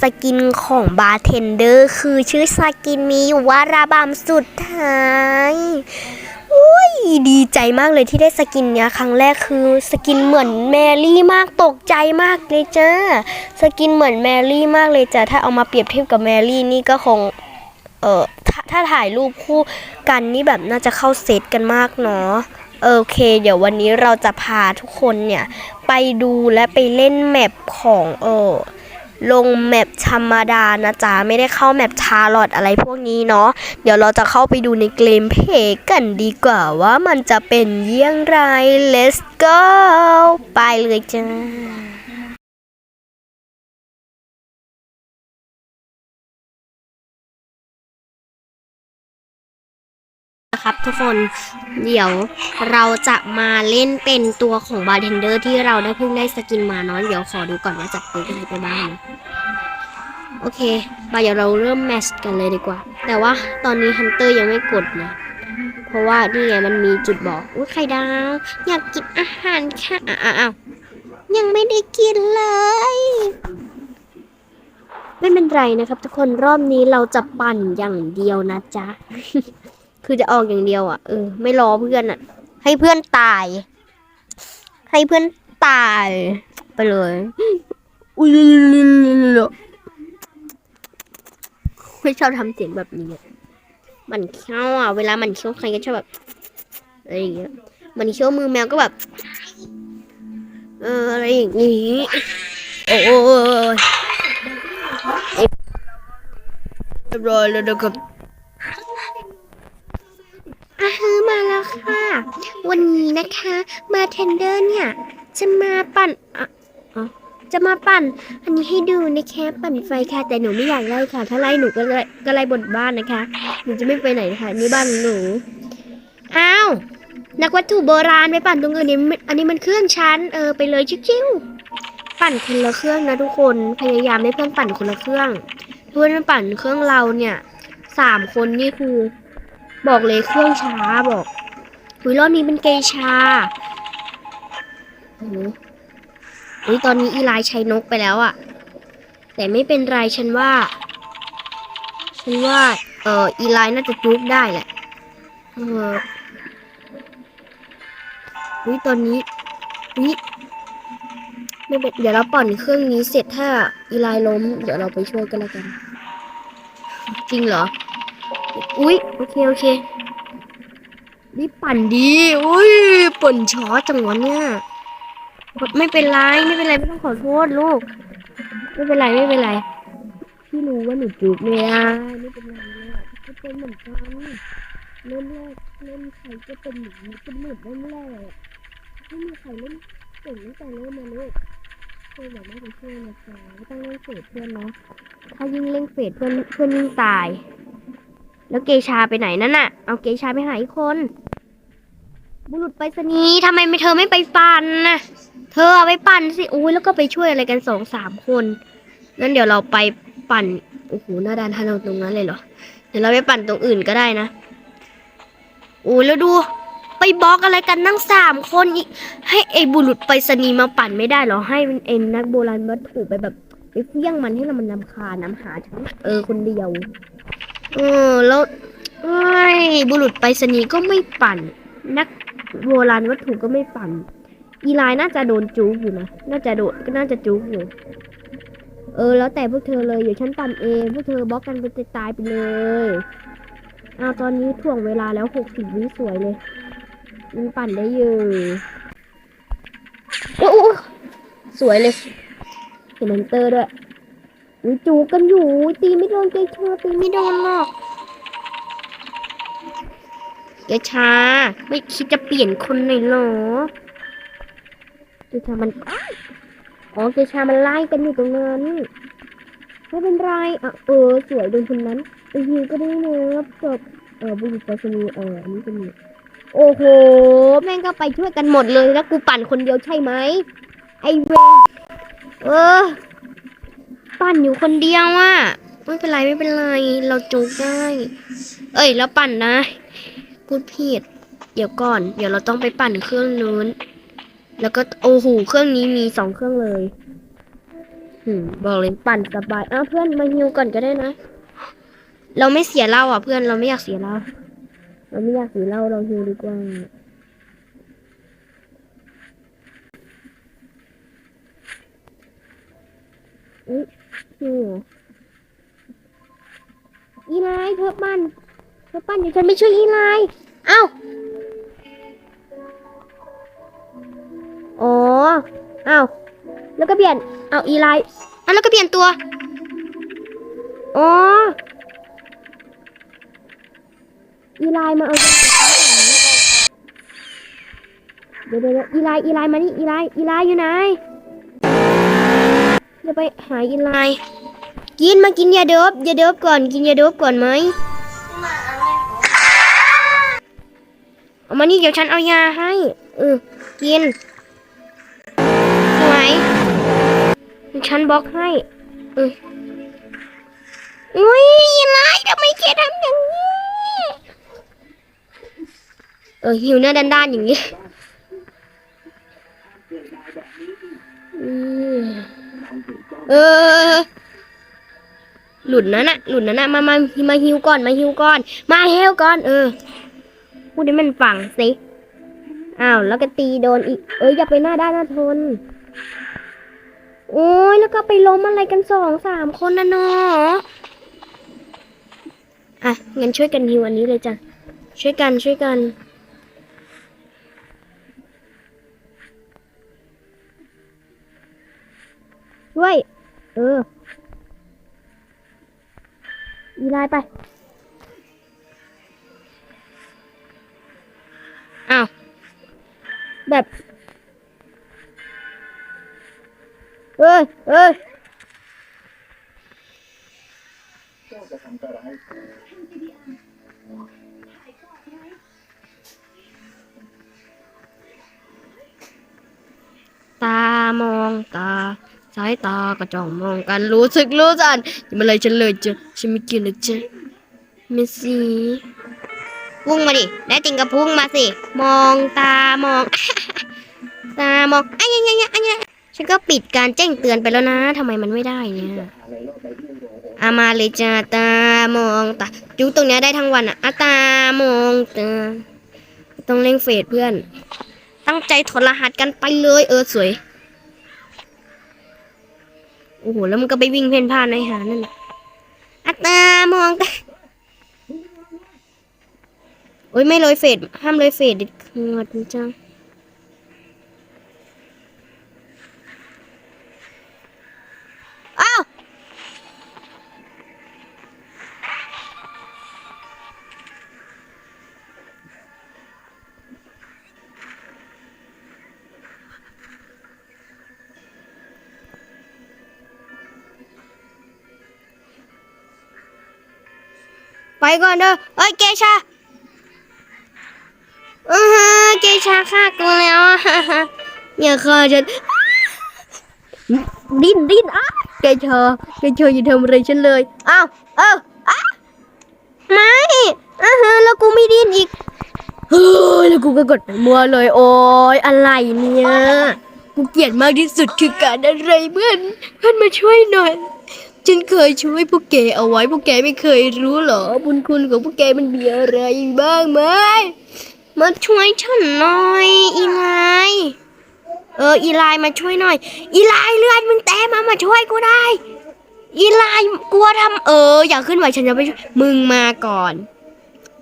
สกินของบาร์เทนเดอร์คือชื่อสกินมีอยู่ว่าระบำสุดท้ายอุ้ยดีใจมากเลยที่ได้สกินเนี้ยครั้งแรกคือสกินเหมือนแมรี่มากตกใจมากเลยจ้าสกินเหมือนแมรี่มากเลยจ้ะถ้าเอามาเปรียบเทียบกับแมรี่นี่ก็คงเออถ้าถ้าถ่ายรูปคู่กันนี่แบบน่าจะเข้าเซตกันมากเนาะโอเค เดี๋ยววันนี้เราจะพาทุกคนเนี่ย ไปดูและไปเล่นแมปของเออ ลงแมปธรรมดานะจ๊ะ ไม่ได้เข้าแมปชาร์ลอตอะไรพวกนี้เนาะเดี๋ยวเราจะเข้าไปดูในเกมเพย์กันดีกว่าว่ามันจะเป็นเยี่ยงไร let's go ไปเลยจ้า นะครับทุกคนเดี๋ยวเราจะมาเล่นเป็นตัวของบาร์เทนเดอร์ที่เราได้เพิ่งได้สกินมาเนาะเดี๋ยวขอดูก่อนว่าจัดตัวอะไรไปบ้าง โอเคมาเดี๋ยวเราเริ่มแมชกันเลยดีกว่า แต่ว่าตอนนี้ฮันเตอร์ยังไม่กดนะ เพราะว่านี่ไงมันมีจุดบอกอุ้ยไข่ดาว อยากกินอาหารค่ะอ้าวอ้าวยังไม่ได้กินเลยไม่เป็นไรนะครับ ทุกคนรอบนี้เราจะปั่นอย่างเดียวนะจ๊ะ คือจะออกอย่างเดียวอะเออไม่รอเพื่อนอะ ให้เพื่อนตาย ให้เพื่อนตาย ไปเลยอุ้ยไม่ชอบทำเสียงแบบนี้อะมันเขี้ยวอะเวลามันเขี้ยวใครก็ชอบแบบอะไรอย่างเงี้ยมันเขี้ยวมือแมวก็แบบเอออะไรอย่างงี้โอ้ยเรียบร้อยแล้วนะครับ อาฮือมาแล้ว ค่ะ วันนี้นะคะมาเทนเดอร์เนี่ย จะมาปั่นอะอ๋อจะมาปั่น อันนี้ให้ดูนะคะปั่นไฟค่ะ แต่หนูไม่อยากไล่ค่ะ ถ้าไล่หนูก็ไล่ก็ไล่บนบ้านนะคะหนูจะไม่ไปไหนนะคะนี่บ้านหนูอ้าวนักวัตถุโบราณไปปั่นตรงอื่นนี่อันนี้มันเครื่องชั้นเออไปเลยชิวๆปั่นคนละเครื่องนะทุกคนพยายามให้เพื่อนปั่นคนละเครื่องเพื่อนมาปั่นเครื่องเราเนี่ยสามคนนี่คือ บอกเลยเครื่องช้าบอก หุยรอบนี้เป็นเกชาโอ้โหอุ๊ยตอนนี้อีไลน์ใช้นกไปแล้วอะแต่ไม่เป็นไรฉันว่า ฉันว่า เอออีไลน์น่าจะจุกได้แหละ เอออุ้ยตอนนี้อุ้ยไม่เป็นเดี๋ยวเราปั่นเครื่องนี้เสร็จถ้าอีไลน์ล้ม เดี๋ยวเราไปช่วยกันแล้วกัน จริงเหรอ อุ้ยโอเค โอเค นี่ปั่นดีอุ้ยปั่นช้อจังวะเนี่ยไม่เป็นไรไม่เป็นไรไม่ต้องขอโทษลูก ไม่เป็นไรไม่เป็นไรพี่รู้ว่าหนูจุกไม่ได้ไม่เป็นไรเลยก็เป็นเหมือนกันเล่นแรกเล่นใครก็เป็นหนูเป็นเหมือนเล่นแรกไม่มีใครเล่นเก่งตั้งแต่เล่นมาเลยช่วยแบบไม่ไปช่วยนะจ๊ะไม่ต้องเล่นเฟดเพื่อนเนาะถ้ายิ่งเล่นเฟดเพื่อนเพื่อนยิ่งตาย แล้วเกชาไปไหนนั่นน่ะ เอาเกชาไปหาอีกคน บุรุษไปรษณีย์ทำไมไม่เธอไม่ไปปั่นนะเธอไปปั่นสิอุ้ยแล้วก็ไปช่วยอะไรกันสองสามคนงั้นเดี๋ยวเราไปปั่นโอ้โหหน้าด้านถนนตรงนั้นเลยเหรอเดี๋ยวเราไปปั่นตรงอื่นก็ได้นะโอ้ยแล้วดูไปบล็อกอะไรกันนั่งสามคนอีก ให้ไอ้บุรุษไปรษณีย์มาปั่นไม่ได้เหรอให้เอ็นนักโบราณวัตถุไปแบบไปเฟี้ยงมันให้เรามันนำคาน้ำหาฉันเออคนเดียวเออแล้วเอ้บุรุษไปรษณีย์ก็ไม่ปั่นนัก โบราณวัตถุก็ไม่ปั่น อีไลน์น่าจะโดนจู๊กอยู่นะ น่าจะโดนก็น่าจะจู๊กอยู่ เออ แล้วแต่พวกเธอเลยเดี๋ยวฉันปั่นเอง พวกเธอบล็อกกันไปตายไปเลยเอาตอนนี้ถ่วงเวลาแล้วหกสิบวิสวยเลยมันปั่นได้อยู่โอ้โอ้สวยเลยเห็นมอนเตอร์ด้วยอุ๊ยจูกันอยู่ตีไม่โดนเกย์ชาตีไม่โดนหรอก เกชา ไม่คิดจะเปลี่ยนคนหน่อยเหรอเกชามันอ๋อเกชามันไล่กันอยู่ตรงนั้นไม่เป็นไรอะเออสวยโดนคนนั้นไอ้ฮิวก็ได้นะจบเออบุรุษไปรษณีเอออันนี้เป็นโอ้โห แม่งก็ไปช่วยกันหมดเลยแล้วกูปั่นคนเดียวใช่ไหมไอเวเออ ปั่นอยู่คนเดียวอะไม่เป็นไรไม่เป็นไร เราจุกได้ เอ้ย แล้วปั่นนะ พูดผิด เดี๋ยวก่อน เดี๋ยวเราต้องไปปั่นเครื่องนู้น แล้วก็โอ้โหเครื่องนี้มีสองเครื่องเลยหืมบอกเลยปั่นสบายอ้าวเพื่อนมาฮิวก่อนก็ได้นะ เราไม่เสียเหล้าอะเพื่อนเราไม่อยากเสียเหล้าเราไม่อยากเสียเหล้าเราฮิวดีกว่าอุ๊ยฮิวเหรออีไลน์เธอปั่น เธอปั่นเดี๋ยวฉันไปช่วยอีไลน์เอ้าอ๋อเอ้าแล้วก็เปลี่ยน เอาอีไลน์อะแล้วก็เปลี่ยนตัว อ๋อ อีไลน์มาเอาเดี๋ยวเดี๋ยวเดี๋ยวอีไลน์อีไลน์มานี่อีไลน์อีไลน์อยู่ไหนจะไปหาอีไลน์กินมากินยาเดิบยาเดิบก่อน กินยาเดิบก่อนไหม เอามานี่เดี๋ยวฉันเอายาให้เออกินสวยฉันบล็อกให้เอออุ้ยอีไลน์ทำไมแกทำอย่างนี้เออหิวหน้าด้านๆอย่างนี้เออ หลุดนั่นน่ะหลุดนั่นน่ะมามามาฮิวก่อน มาฮิวก่อน มาเฮลก่อน เออ พูดให้มันฝังสิอ้าวแล้วก็ตีโดนอีก เอ้ยอย่าไปหน้าด้านหน้าทน โอ้ยแล้วก็ไปล้มอะไรกันสองสามคนนะเนาะอะงั้นช่วยกันฮิวอันนี้เลยจ้ะช่วยกันช่วยกันด้วยเอออีไลไป แบบเอ้ยเอ้ยตามองตาสายตากระจ่องมองกันรู้สึกรู้สันอย่ามาเลยฉันเลยจ้ะฉันไม่กินนะจ๊ะเมสซี่ พุ่งมาดิ ได้ติงกับพุ่งมาสิ มองตามอง ตามองอันยังยังยังอันยังฉันก็ปิดการแจ้งเตือนไปแล้วนะทำไมมันไม่ได้เนี่ยอามาเลยจ้าตามองตาจุ๊ตรงเนี้ยได้ทั้งวันอะอะตามองตาต้องเร่งเฟดเพื่อน ตั้งใจถอดรหัสกันไปเลยเออสวย โอ้โห แล้วมันก็ไปวิ่งเพ่นพ่านในหานั่นแหละอัตามองตา อ้ยไม่เลยเฟดห้ามเลยเฟดเด็ดขาดจังอ้าวไปก่อนเด้อเอ้ยเกชา ชาฆ่ากูแล้วอะอย่าฆ่าฉันดิ้นดิ้นอะเกชาเกชาอย่าทำอะไรฉันเลยอ้าวเอออะไม่อ่าฮะแล้วกูไม่ดิ้นอีกเฮ้ยแล้วกูก็กดไปมัวเลยโอ้ยอะไรเนี่ยกูเกลียดมากที่สุดคือการอะไรเพื่อนเพื่อนมาช่วยหน่อยฉันเคยช่วยพวกแกเอาไว้พวกแกไม่เคยรู้เหรอบุญคุณของพวกแกมันมีอะไรบ้างไหม มาช่วยฉันหน่อย อีไลเออ อีไลมาช่วยหน่อย อีไลเลือดมึงแต้มามาช่วยกูได้ อีไลกลัวทำเออ อย่าขึ้นไหวฉันจะไปช่วยมึงมาก่อน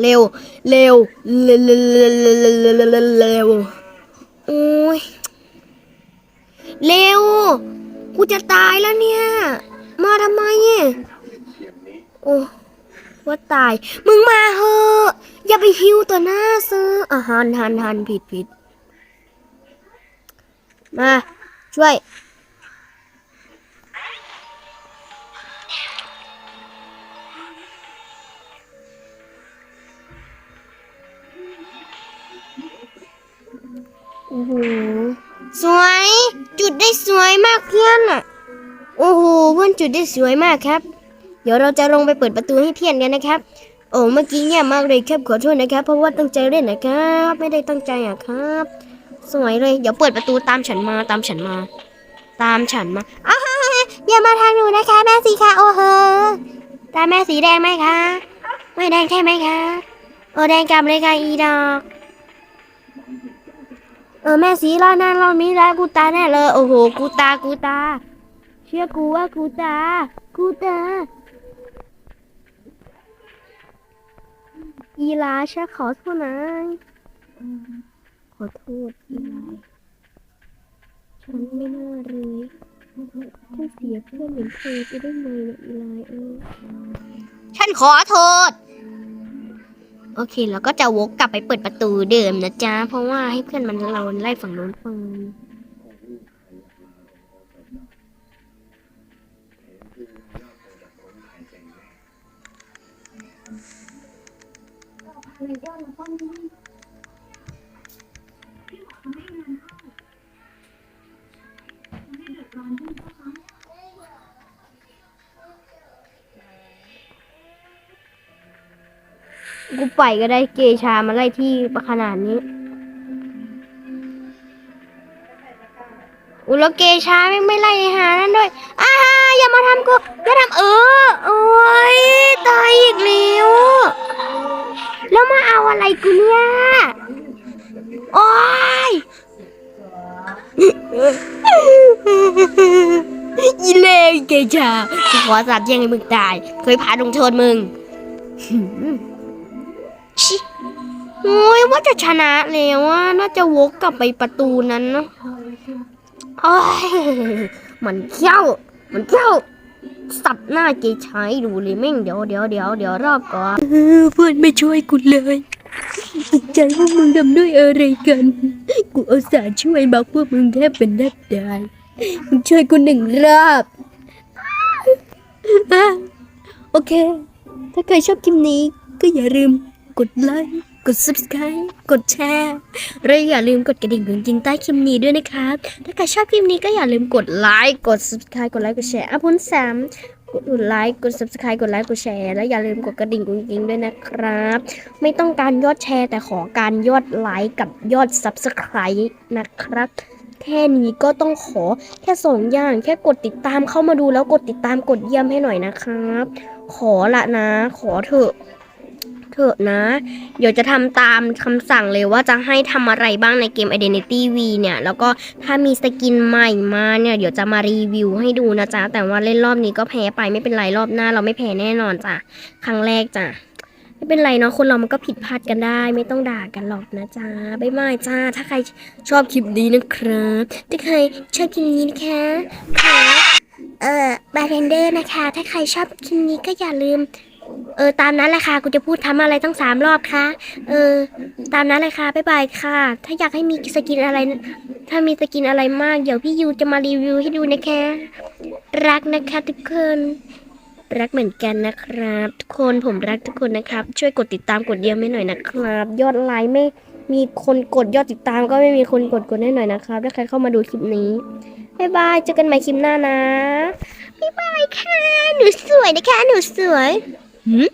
เร็ว เร็วเร็วเร็วโอ้ยเร็ว กูจะตายแล้วเนี่ย มาทำไมโอ้ว่าตาย มึงมาเหอะ อย่าไปหิวตัวหน้าซื้ออาหารหันหันผิดผิดมา ช่วย โอ้โห สวย จุดได้สวยมากเพื่อนอะ โอ้โห เพื่อนจุดได้สวยมากครับ เดี๋ยวเราจะลงไปเปิดประตูให้เพียนกันนะครับ โอ้เมื่อกี้เนี่ยมากเลยครับขอโทษนะครับ เพราะว่าตั้งใจเล่นนะครับ ไม่ได้ตั้งใจอะครับ สวยเลย เดี๋ยวเปิดประตูตามฉันมาตามฉันมา ตามฉันมาอ้าอย่ามาทางหนูนะคะ แม่สีค่ะโอ้โหตาแม่สีแดงไหมคะ ไม่แดงใช่ไหมคะโอ้แดงกลับเลยค่ะอีดอกเออแม่สีรอนั่นรอมีแล้วกูตาแน่เลยโอ้โหกูตากูตา เชื่อกูว่ากูตากูตา อีลาฉันขอโทษนะขอโทษอีลาฉันไม่น่าเลยฉันเสียเพื่อนเหมือนเธอไปได้ไงเนี่ยอีลาเออฉันขอโทษ โอเค แล้วก็จะวกกลับไปเปิดประตูเดิมนะจ๊ะ เพราะว่าให้เพื่อนมันเราไล่ฝั่งโน้นไป กูไปก็ได้เกชามาไล่ที่ขนาดนี้อุลเกชาไม่ไม่ไล่หานั่นด้วยอ้าอย่ามาทำกูอย่าทำเออโอ้ยตายอีกแล้ว แล้วมาเอาอะไรกูเนี่ยโอ้ยอีเลวเกชาขอสาบแช่งให้มึงตาย เคยพาลงโทษมึงชิโอ้ยว่าจะชนะแล้วอะน่าจะวกกลับไปประตูนั้นเนอะโอ้ยมันเขี้ยว มันเขี้ยว สับหน้าเกชายดูเลยแม่งเดี๋ยวเดี๋ยวเดี๋ยวเดี๋ยวรอบก่อนเพื่อนไม่ช่วยกูเลยใจพวกมึงทำด้วยอะไรกัน กูเอาสาห์ช่วยบอกพวกมึงแทบเป็นแทบตายมึงช่วยกูหนึ่งรอบโอเค ถ้าใครชอบคลิปนี้ก็อย่าลืมกดไลค์กด subscribe กดแชร์และอย่าลืมกดกระดิ่งจริงใต้คลิปนี้ด้วยนะครับ ถ้าใครชอบคลิปนี้ก็อย่าลืมกดไลค์ กด subscribe กดไลค์ กดแชร์อะพุนสามกดไลค์ กด subscribe กดไลค์ กดแชร์ และอย่าลืมกดกระดิ่งจริงด้วยนะครับ ไม่ต้องการยอดแชร์แต่ขอการยอดไลค์กับยอด subscribe นะครับแค่นี้ก็ต้องขอแค่สองอย่าง แค่กดติดตามเข้ามาดูแล้วกดติดตามกดเยี่ยมให้หน่อยนะครับ ขอละนะ ขอเถอะ เถอะนะ เดี๋ยวจะทำตามคำสั่งเลยว่าจะให้ทำอะไรบ้างในเกม Identity V เนี่ย แล้วก็ถ้ามีสกินใหม่มาเนี่ย เดี๋ยวจะมารีวิวให้ดูนะจ๊ะ แต่ว่าเล่นรอบนี้ก็แพ้ไปไม่เป็นไรรอบหน้า เราไม่แพ้แน่นอนจ้ะ ครั้งแรกจ้ะ ไม่เป็นไรเนาะคนเรามันก็ผิดพลาดกันได้ ไม่ต้องด่ากันหรอกนะจ๊ะบ๊ายบายจ้า ถ้าใครชอบคลิปนี้นะครับถ้าใครชอบคลิปนี้นะคะขอเอ่อบาร์เทนเดอร์นะคะ ถ้าใครชอบคลิปนี้ก็อย่าลืม เออ ตามนั้นแหละค่ะกูจะพูดทำอะไรตั้งสามรอบค่ะ เออ ตามนั้นเลยค่ะบ๊ายบายค่ะ ถ้าอยากให้มีสกินอะไร ถ้ามีสกินอะไรมาก เดี๋ยวพี่ยูจะมารีวิวให้ดูนะคะ รักนะคะทุกคน รักเหมือนกันนะครับ ทุกคนผมรักทุกคนนะครับ ช่วยกดติดตามกดเยี่ยมให้หน่อยนะครับ ยอดไลค์ไม่มีคนกดยอดติดตามก็ไม่มีคนกดกดให้หน่อยนะครับ ถ้าใครเข้ามาดูคลิปนี้บ๊ายบายเจอกันใหม่คลิปหน้านะบ๊ายบายค่ะ หนูสวยนะคะ หนูสวย หืม